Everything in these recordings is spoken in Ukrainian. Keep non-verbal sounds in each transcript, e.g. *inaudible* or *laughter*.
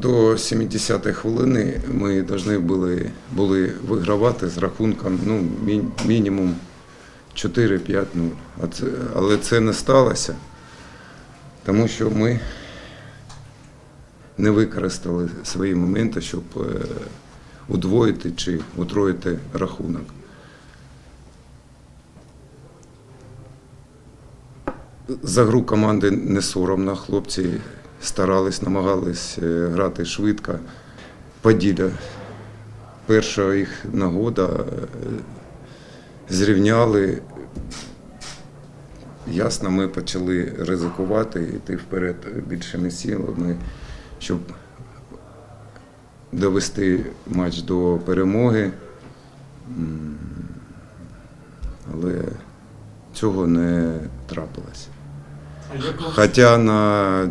До 70-ї хвилини ми повинні були, були вигравати з рахунком ну, мі- мінімум 4-5-0. Але це не сталося, тому що ми не використали свої моменти, щоб е, удвоїти чи утроїти рахунок. За гру команди не соромно. Хлопці старались, намагались е, грати швидко. Поділя. Перша їх нагода е, зрівняли. Ясно, ми почали ризикувати, йти вперед більшими силами, щоб довести матч до перемоги. Але цього не трапилось. Хоча на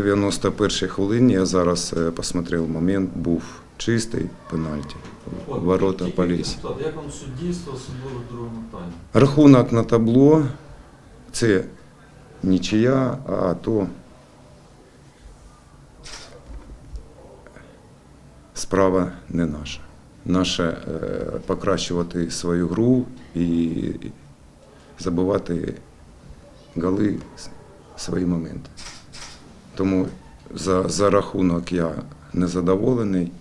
91-й хвилині я зараз е, посмотрел момент, був чистий пенальті. От, Ворота поліз. Як вам суддівство, особливо в другому таймі? Рахунок на табло це нічия, а то справа не наша. Наше покращувати свою гру і забивати голи свої моменти. Тому за, за рахунок я не задоволений,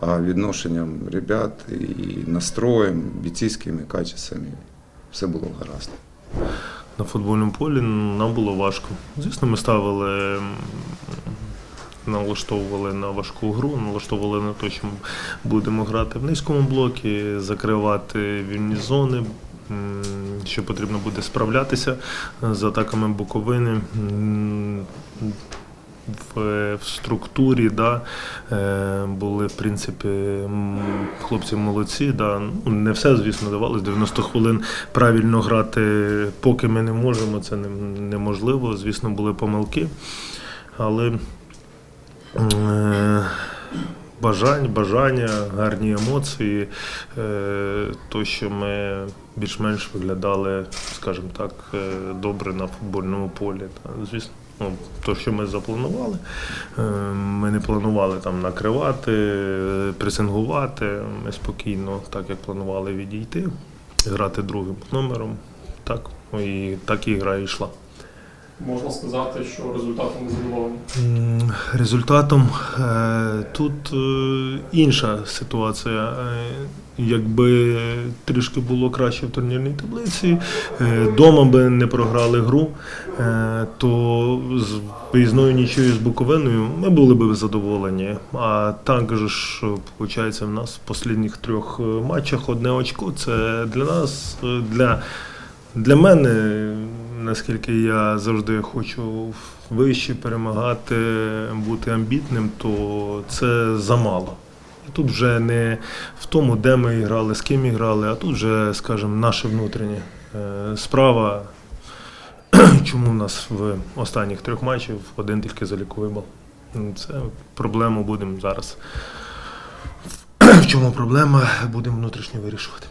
а відношенням ребят і настроєм, бійцівськими качествами все було гаразд. на футбольному полі нам було важко. Звісно, ми ставили, налаштовували на важку гру, налаштовували на те, що ми будемо грати в низькому блокі, закривати вільні зони. Що потрібно буде справлятися з атаками Буковини в, в структурі, да, е, були в принципі хлопці молодці. Да. Ну, не все, звісно, давалось. 90 хвилин правильно грати, поки ми не можемо, це не- неможливо. Звісно, були помилки. Але е, бажання, бажання, гарні емоції, е, то, що ми більш-менш виглядали, скажімо так, е, добре на футбольному полі. Звісно. Ну, то, що ми запланували, Е, ми не планували там накривати, пресингувати. Ми спокійно, так як планували відійти, грати другим номером. Так, ну, і так і гра йшла. Можна сказати, що результатом не. Результатом е, тут е, інша ситуація. Е, Якби трішки було краще в турнірній таблиці, дома би не програли гру, то з виїзною нічою з Буковиною ми були б задоволені. А також, виходить, в нас в останніх трьох матчах одне очко. Це для нас, для для мене, наскільки я завжди хочу вище перемагати, бути амбітним, то це замало. І тут вже не в тому, де ми грали, з ким грали, а тут вже, скажімо, наше внутрішнє е, справа. *clears throat* Чому в нас в останніх трьох матчах один тільки заліковий бал? Ну, Це проблему будемо зараз. *clears throat* В чому проблема, будемо внутрішньо вирішувати.